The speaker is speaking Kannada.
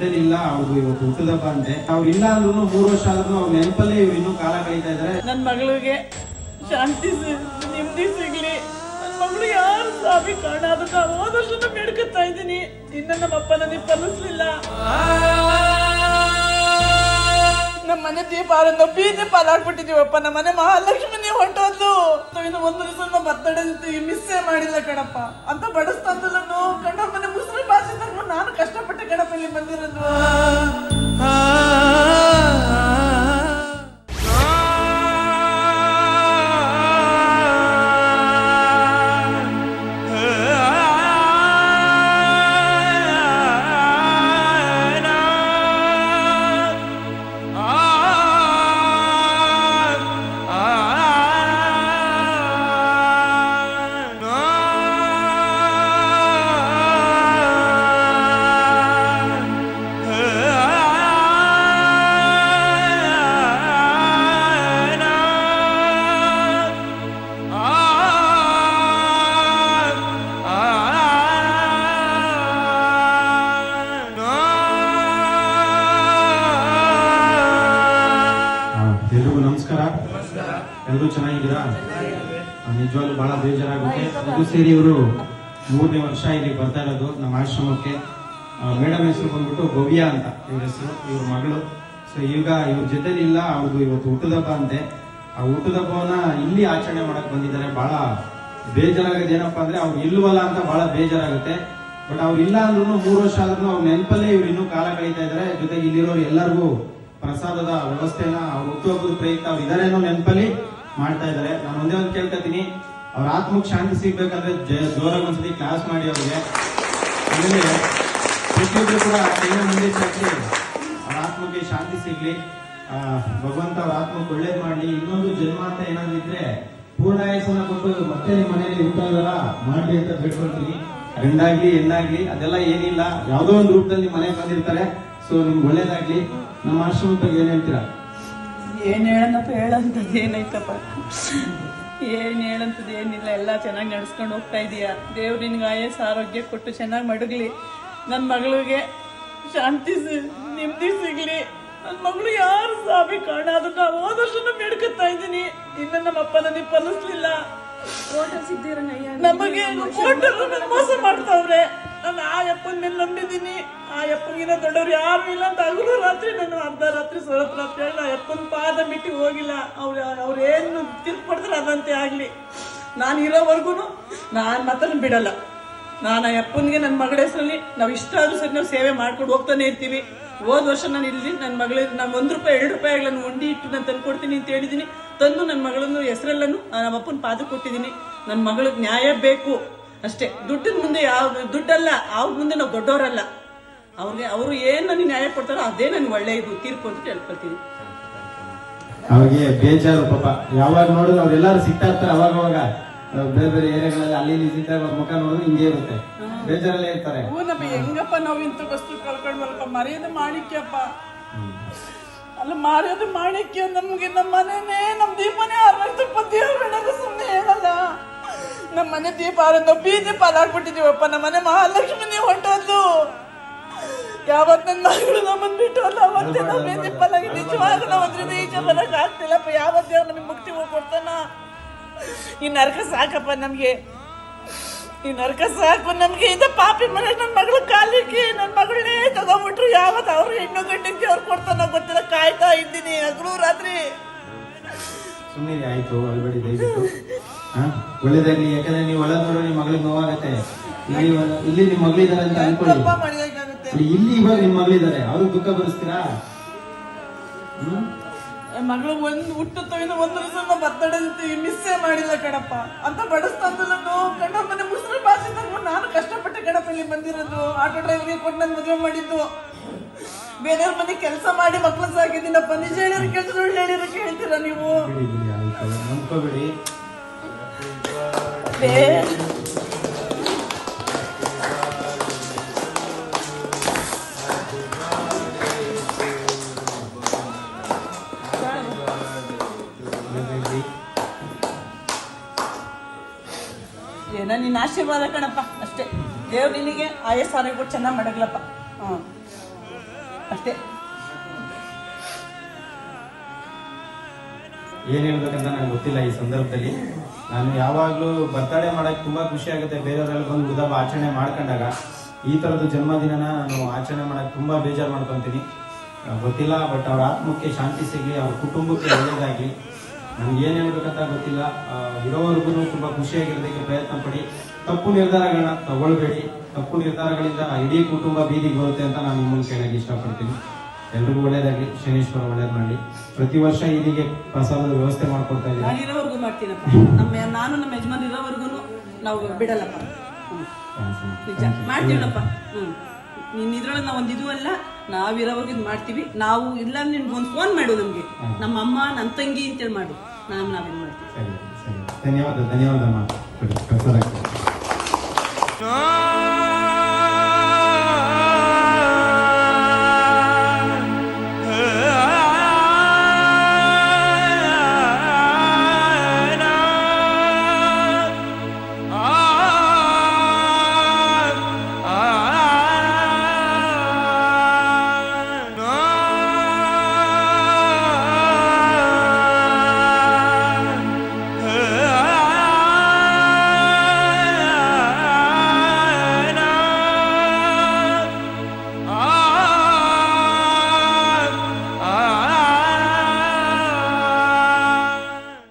ಜೊತೆಲಿ ಇಲ್ಲ ಅವ್ರದ್ದು ಇವತ್ತು ಹುಟ್ಟದಬ್ಬ ಅಂತೆ ಅವ್ರು ಇಲ್ಲ ಅಂದ್ರೂ ಮೂರು ವರ್ಷ ಆದ್ರೂ ಅವ್ರ ನೆನಪಲ್ಲಿ ಇವ್ರು ಇನ್ನೂ ಕಾಲ ಕಳೀತಾ ಇದಾರೆ. ನನ್ನ ಮಗಳಿಗೆ ಶಾಂತಿ ನೆಮ್ಮದಿ ಸಿಗ್ಲಿ. ನನ್ನ ಮಗಳು ಯಾರು ಸಾವಿ ಕಾರಣ? ಅದಕ್ಕೆ ಹೋದ ವರ್ಷ ಬೇಡ್ಕೊತಾ ಇದ್ದೀನಿ. ಇನ್ನ ನಮ್ಮ ಅಪ್ಪ ನನಗೆ ಫಲಿಸ್ಲಿಲ್ಲ ನಮ್ಮ ಮನೆ ದೀಪ ಆರನ್ನು ಬೀದಿ ಪಾಲಾಗ್ಬಿಟ್ಟಿದೀವಪ್ಪ ನಮ್ಮ ಮನೆ ಮಹಾಲಕ್ಷ್ಮಿ ಹೊಂಟೋದ್ಲು ಇನ್ನು ಒಂದು ದಿವಸ ನಮ್ಮ ಬರ್ತಡೇ ಮಿಸ್ಸೇ ಮಾಡಿಲ್ಲ ಕಣಪ್ಪ. ಅಂತ ಬಡಿಸ್ತಂದ್ರು ಕಣ್ಣ ಮನೆ ಮುಸ್ಲಿಂ ಭಾಷೆ ನಾನು ಕಷ್ಟಪಟ್ಟೆ ಕಣಪ್ಪ ಇಲ್ಲಿ ಬಂದಿರೋದು ಎಲ್ರೂ ಚೆನ್ನಾಗಿದ್ದೀರಾ? ನಿಜವಾಗ್ಲು ಬಹಳ ಬೇಜಾರಾಗುತ್ತೆ. ಇದು ಸೇರಿ ಇವರು ಮೂರನೇ ವರ್ಷ ಇಲ್ಲಿ ಬರ್ತಾ ಇರೋದು, ನಮ್ಮ ಆಶ್ರಮಕ್ಕೆ. ಮೇಡಮ್ ಹೆಸರು ಬಂದ್ಬಿಟ್ಟು ಭವ್ಯ ಅಂತ ಇವ್ರ ಹೆಸರು, ಇವ್ರ ಮಗಳು. ಸೊ ಈಗ ಇವ್ರ ಜೊತೆಲಿ ಇಲ್ಲ, ಅವ್ರದ್ದು ಇವತ್ತು ಹುಟ್ಟದಬ್ಬ ಅಂತೆ. ಆ ಹುಟ್ಟದಬ್ಬವನ್ನ ಇಲ್ಲಿ ಆಚರಣೆ ಮಾಡಕ್ ಬಂದಿದ್ದಾರೆ. ಬಹಳ ಬೇಜಾರಾಗೋದು ಏನಪ್ಪ ಅಂದ್ರೆ, ಅವ್ರು ಇಲ್ವಲ್ಲ ಅಂತ ಬಹಳ ಬೇಜಾರಾಗುತ್ತೆ. ಬಟ್ ಅವ್ರು ಇಲ್ಲ ಅಂದ್ರೂ ಮೂರು ವರ್ಷ ಆದ್ರೂ ಅವ್ರ ನೆನಪಲ್ಲೇ ಇವ್ರು ಇನ್ನೂ ಕಾಲ ಕಳೀತಾ ಇದಾರೆ. ಜೊತೆಗೆ ಇಲ್ಲಿರೋರು ಎಲ್ಲರಿಗೂ ಪ್ರಸಾದದ ವ್ಯವಸ್ಥೆನ, ಅವ್ರ ಹುಟ್ಟುಹಬ್ಬದ ಪ್ರಯುಕ್ತ ಅವ್ರು ಇದಾರೆ ಅನ್ನೋ ನೆನಪಲ್ಲಿ ಮಾಡ್ತಾ ಇದ್ದಾರೆ. ನಾನು ಒಂದೇ ಒಂದು ಕೇಳ್ಕೊತೀನಿ. ಅವ್ರ ಆತ್ಮಕ್ಕೆ ಶಾಂತಿ ಸಿಗ್ಬೇಕಂದ್ರೆ ಜೋರಾಗಿ ಒಂದ್ಸತಿ ಕ್ಲಾಸ್ ಮಾಡಿ ಅವ್ರಿಗೆ. ಆಮೇಲೆ ಪ್ರತಿಯೊಬ್ಬರು ಕೂಡ ಕೈನ ಮುಂದೆ ಚಾಚಿ ಅವ್ರ ಆತ್ಮಕ್ಕೆ ಶಾಂತಿ ಸಿಗ್ಲಿ. ಭಗವಂತ ಅವ್ರ ಆತ್ಮಕ್ಕೆ ಒಳ್ಳೇದ್ ಮಾಡಲಿ. ಇನ್ನೊಂದು ಜನ್ಮ ಅಂತ ಏನಾದ್ರು ಇದ್ರೆ ಪೂರ್ಣಾಯಸನ ಕೊಟ್ಟು ಮತ್ತೆ ನಿಮ್ಮ ಮನೆಯಲ್ಲಿ ಊಟ ಮಾಡಲಿ ಅಂತ ಬೇಡ್ಕೊಳ್ತೀನಿ. ಗಂಡಾಗ್ಲಿ, ಹೆಣ್ಣಾಗ್ಲಿ, ಅದೆಲ್ಲ ಏನಿಲ್ಲ. ಯಾವುದೋ ಒಂದು ರೂಪದಲ್ಲಿ ಮನೆಗೆ ಬಂದಿರ್ತಾರೆ. ಸೊ ನಿಮ್ಗೆ ಒಳ್ಳೇದಾಗ್ಲಿ. ನಮ್ಮ ಆಶ್ರಮದ ಬಗ್ಗೆ ಏನ್ ಹೇಳ್ತೀರಾ? ಏನ್ ಹೇಳಂತ ಹೇಳಂತದ್ದು ಏನೈತಪ್ಪ ಏನ್ ಹೇಳಂತದ್ದು ಏನಿಲ್ಲ ಎಲ್ಲ ಚೆನ್ನಾಗಿ ನಡೆಸ್ಕೊಂಡು ಹೋಗ್ತಾ ಇದೀಯ. ದೇವ್ರು ನಿನ್ಗೆ ಆಯಸ್ ಆರೋಗ್ಯ ಕೊಟ್ಟು ಚೆನ್ನಾಗಿ ಮಡಗಲಿ. ನನ್ನ ಮಗಳಿಗೆ ಶಾಂತಿ ನೆಮ್ಮದಿ ಸಿಗ್ಲಿ. ನನ್ನ ಮಗಳು ಯಾರು ಸಾಬಿ ಕಾರಣ ಅದನ್ನ ಹೋದ ವರ್ಷನೂ ಬೇಡ್ಕೊತಾ ಇದ್ದೀನಿ. ಇನ್ನ ನಮ್ಮ ಅಪ್ಪ ನನಗೆ ಪಲಿಸ್ಲಿಲ್ಲ ನಮಗೆ ಮೋಸ ಮಾಡ್ತಾವ್ರೆ. ನಾನು ಆ ಅಪ್ಪನ ನಂಬಿದ್ದೀನಿ. ಆ ಅಪ್ಪಗಿನ ದೊಡ್ಡವ್ರು ಯಾರು ಇಲ್ಲ ಅಂತ ಹಗಲು ರಾತ್ರಿ ನಾನು ಅರ್ಧ ರಾತ್ರಿ ಸ್ವರತ್ ರಾತ್ರಿ ಆ ಅಪ್ಪನ ಪಾದ ಬಿಟ್ಟು ಹೋಗಿಲ್ಲ. ಅವ್ರು ಅವ್ರು ಏನು ತೀರ್ಪು ಕೊಡ್ತಾರೆ ಅದಂತೆ ಆಗಲಿ. ನಾನು ಇರೋವರೆಗೂ ನಾನು ಮಾತ್ರ ಬಿಡಲ್ಲ. ನಾನು ಆ ಅಪ್ಪನಿಗೆ ನನ್ನ ಮಗಳ ಹೆಸರಲ್ಲಿ ನಾವು ಇಷ್ಟ ಆದ್ರೂ ಸರಿ ನಾವು ಸೇವೆ ಮಾಡ್ಕೊಂಡು ಹೋಗ್ತಾನೆ ಇರ್ತೀವಿ. ಹೋದ ವರ್ಷ ನಾನು ಇಲ್ಲಿ ನನ್ನ ಮಗಳಿಗೆ ನಾನು ಒಂದು ರೂಪಾಯಿ, ಎರಡು ರೂಪಾಯಿ ನಾನು ಉಂಡಿ ಇಟ್ಟು ನಾನು ತಂದು ಕೊಡ್ತೀನಿ ಅಂತ ಹೇಳಿದ್ದೀನಿ ತಂದು ನನ್ನ ಮಗಳನ್ನು ಹೆಸರೆಲ್ಲನು ನಮ್ಮ ಅಪ್ಪನ ಪಾದ ಕೊಟ್ಟಿದ್ದೀನಿ ನನ್ನ ಮಗಳಿಗೆ ನ್ಯಾಯ ಬೇಕು. ಅಷ್ಟೇ. ದುಡ್ಡಿನ ಮುಂದೆ ಯಾವ ದುಡ್ಡಲ್ಲ ಅವ್ರ ಮುಂದೆ ನಾವು ದೊಡ್ಡವರಲ್ಲ. ಅವ್ರಿಗೆ ಅವರು ಏನು ನನಗೆ ನ್ಯಾಯ ಕೊಡ್ತಾರೋ ಅದೇ ನನಗೆ ಒಳ್ಳೆಯದು ತೀರ್ಪು ಅಂತ ಹೇಳ್ಕೊಳ್ತೀನಿ ಅವ್ರಿಗೆ ಬೇಜಾರು ಪಾಪ. ಯಾವಾಗ ನೋಡಿದ್ರು ಅವ್ರೆಲ್ಲಾರು ಸಿಗ್ತಾ ಇರ್ತಾರೆ ಅವಾಗ ಅವಾಗ. ಬೇರೆ ಬೇರೆ ಏರಿಯಾಗಳಲ್ಲಿ ಅಲ್ಲಿ ಇಲ್ಲಿ ಸಿಗ್ತಾ ಅವ್ರ ಮುಖ ನೋಡಿದ್ರೆ ಹಿಂಗೆ ಇರುತ್ತೆ. ಬೇಜಾರಲ್ಲೇ ಇರ್ತಾರೆ. ಹೆಂಗಪ್ಪ ನಾವು ಇಂಥ ವಸ್ತು ಕಳ್ಕೊಂಡ್ವಲ್ಲಪ್ಪ ಮರ್ಯಾದೆ ಮಾಡಿಕ್ಯಪ್ಪ. ಅಲ್ಲ ಮಾರ್ಯೋದು ಮಾಡಿಕ್ಯ ನಮ್ಗೆ ನಮ್ಮ ಮನೆನೇ ನಮ್ಮ ದೀಪನೇ ದೇವ್ರು ಹೇಳೋದು ಸುಮ್ಮನೆ ಹೇಳಲ್ಲ. ನಮ್ಮ ಮನೆ ದೀಪ ಆರನ್ನು ಬೀದಿ ಪಾಲಾಡ್ಬಿಟ್ಟಿದೀವಪ್ಪ ನಮ್ಮ ಮನೆ ಮಹಾಲಕ್ಷ್ಮಿನೇ ಹೊಂಟೋದ್ಲು ಯಾವತ್ ನನ್ನ ಮಗಳು ನಮ್ಮನ್ನ ಬಿಟ್ಟು ಅಲ್ಲ ಅವತ್ತೇ ನಾವು ಬೀದಿ ಪಾಲಾಗಿ ನಿಜವಾಗ ನಾವು ಅದ್ರಿಂದ ಈಚೆ ಬರಕ್ ಆಗ್ತಿಲ್ಲಪ್ಪ. ಯಾವತ್ ದೇವ್ರು ನಮಗೆ ಮುಕ್ತಿ ಕೊಡ್ತಾನ. ಈ ನರಕ ಸಾಕಪ್ಪ ನಮ್ಗೆ. ಈ ನರಕ ಸಾಕು ನಮ್ಗೆ. ಇದು ಪಾಪಿ ಮನೆ ನನ್ನ ಮಗಳ ಕಾಲಿಕ್ಕೆ ನನ್ನ ಮಗಳನ್ನೇ ತಗೊಂಡ್ಬಿಟ್ರು. ಯಾವತ್ತು ಅವ್ರು ಹೆಣ್ಣು ಗಂಡಿಗೆ ಅವ್ರು ಕೊಡ್ತಾನ ಗೊತ್ತಿಲ್ಲ. ಕಾಯ್ತಾ ಇದ್ದೀನಿ. ಹಗಲು ರಾತ್ರಿ. ಸುಮ್ಮನೆ ಆಯ್ತು ಅಲ್ಬೇಡಿ ದಯವಿಟ್ಟು. ಒಳ್ಳೇದಾಗ್ಲಿ ಯಾಕಂದ್ರೆ ನೀವು ಒಳಗೆ ನೋಡೋ ನಿಮ್ಮ ಮಗಳಿಗೆ ನೋವಾಗತ್ತೆ. ಇಲ್ಲಿ ಇಲ್ಲಿ ನಿಮ್ಮ ಮಗಳಿದ್ದಾರೆ ಅಂತ ಅನ್ಕೊಳ್ಳಿ. ಇಲ್ಲಿ ಇವಾಗ ನಿಮ್ಮ ಮಗಳಿದ್ದಾರೆ. ಅವ್ರು ದುಃಖ ಬರಿಸ್ತೀರಾ ಮಗಳು ಒಂದು ತೊಯ್ದು ಒಂದು ದಿವಸ ಬರ್ತಡೆ ಮಿಸ್ಸೇ ಮಾಡಿಲ್ಲ ಕಣಪ್ಪ. ಅಂತ ಬಡಸ್ತಾಂದಲ್ಲೂ ಕಣ್ಣ ಮನೆ ಮುಸ್ಲಿಂ ಭಾಷೆ ತಗೊಂಡು ನಾನು ಕಷ್ಟಪಟ್ಟೆ ಕಣಪ್ಪ ಇಲ್ಲಿ ಬಂದಿರೋದು. ಆಟೋ ಡ್ರೈವರ್ಗೆ ಕೊಟ್ಟು ನನ್ನ ಮದುವೆ ಮಾಡಿದ್ದು. ಬೇರೆಯವ್ರ ಮನೆ ಕೆಲಸ ಮಾಡಿ ಮಕ್ಳು ಸಾಕಿದ್ದೀನಪ್ಪ. ನಿಜ ಹೇಳಿರೋ ಕೆಲಸ ಹೇಳಿರೋ ಕೇಳ್ತೀರಾ ನೀವು? ಒಳ್ಳೇದಾಗ್ಲಿ ಏನೋ ನಿನ್ನ ಆಶೀರ್ವಾದ ಕಣಪ್ಪ ಅಷ್ಟೇ. ದೇವ್ರು ನಿನಗೆ ಆಯಸ್ಸು ಆರೋಗ್ಯ ಚೆನ್ನಾಗಿ ಮಾಡಗ್ಲಪ್ಪ. ಹ್ಮ್. ಅಷ್ಟೇ. ಏನ್ ಹೇಳ್ಬೇಕಂತ ನನಗೆ ಗೊತ್ತಿಲ್ಲ ಈ ಸಂದರ್ಭದಲ್ಲಿ. ನಾನು ಯಾವಾಗಲೂ ಬರ್ತಡೇ ಮಾಡಕ್ ತುಂಬಾ ಖುಷಿ ಆಗುತ್ತೆ. ಬೇರೆಯವರೆಲ್ಲ ಬಂದು ಉದಾಬ ಆಚರಣೆ ಮಾಡ್ಕೊಂಡಾಗ ಈ ಥರದ ಜನ್ಮದಿನನ ನಾನು ಆಚರಣೆ ಮಾಡಕ್ ತುಂಬಾ ಬೇಜಾರು ಮಾಡ್ಕೊತೀನಿ. ಗೊತ್ತಿಲ್ಲ ಬಟ್ ಅವ್ರ ಆತ್ಮಕ್ಕೆ ಶಾಂತಿ ಸಿಗಲಿ, ಅವ್ರ ಕುಟುಂಬಕ್ಕೆ ಒಳ್ಳೆಯದಾಗಲಿ ನನಗೆ ಏನು ಹೇಳ್ಬೇಕಂತ ಗೊತ್ತಿಲ್ಲ. ಇರೋವರೆಗೂ ತುಂಬಾ ಖುಷಿಯಾಗಿರೋದಕ್ಕೆ ಪ್ರಯತ್ನ ಪಡಿ. ತಪ್ಪು ನಿರ್ಧಾರಗಳನ್ನ ತಗೊಳ್ಬೇಡಿ. ತಪ್ಪು ನಿರ್ಧಾರಗಳಿಂದ ಇಡೀ ಕುಟುಂಬ ಬೀದಿಗೆ ಬರುತ್ತೆ ಅಂತ ನಾನು ನಿಮ್ಮನ್ನು ಕೇಳಕ್ಕೆ ಇಷ್ಟಪಡ್ತೀನಿ. ಎಲ್ರಿಗೂ ಒಳ್ಳೇದಾಗಲಿ ಶನೀಶ್ವರ ಒಳ್ಳೇದು ಮಾಡಿ ಪ್ರತಿ ವರ್ಷ ಇದಿಗೆ ಪ್ರಸಾದದ ವ್ಯವಸ್ಥೆ ಮಾಡ್ಕೊಡ್ತಾ ನಾನು ಇರೋವರೆಗೂ ಮಾಡ್ತೀನಪ್ಪ. ನಮ್ಮ ನಾನು ನಮ್ಮ ಯಜಮಾನ್ ಇರೋವರೆಗೂ ನಾವು ಬಿಡಲ್ಲಪ್ಪ. ಹ್ಮ್. ನಿಜ. ಮಾಡ್ತೀವಪ್ಪ ಹ್ಮ್. ನಿನ್ನ ಇದ್ರೊಳಗೆ ನಾವು ಒಂದು ಇದು ಅಲ್ಲ ನಾವಿರೋವರೆಗೂ ಇದು ಮಾಡ್ತೀವಿ. ನಾವು ಇಲ್ಲ ನಿನ್ಗೆ ಒಂದು ಫೋನ್ ಮಾಡು ನಮ್ಗೆ. ನಮ್ಮ ಅಮ್ಮ ನನ್ನ ತಂಗಿ ಅಂತೇಳಿ ಮಾಡು. ನಾನು ನಾವೇನು ಮಾಡ್ತೀವಿ. ಸರಿ ಸರಿ. ಧನ್ಯವಾದ ಧನ್ಯವಾದ ಅಮ್ಮ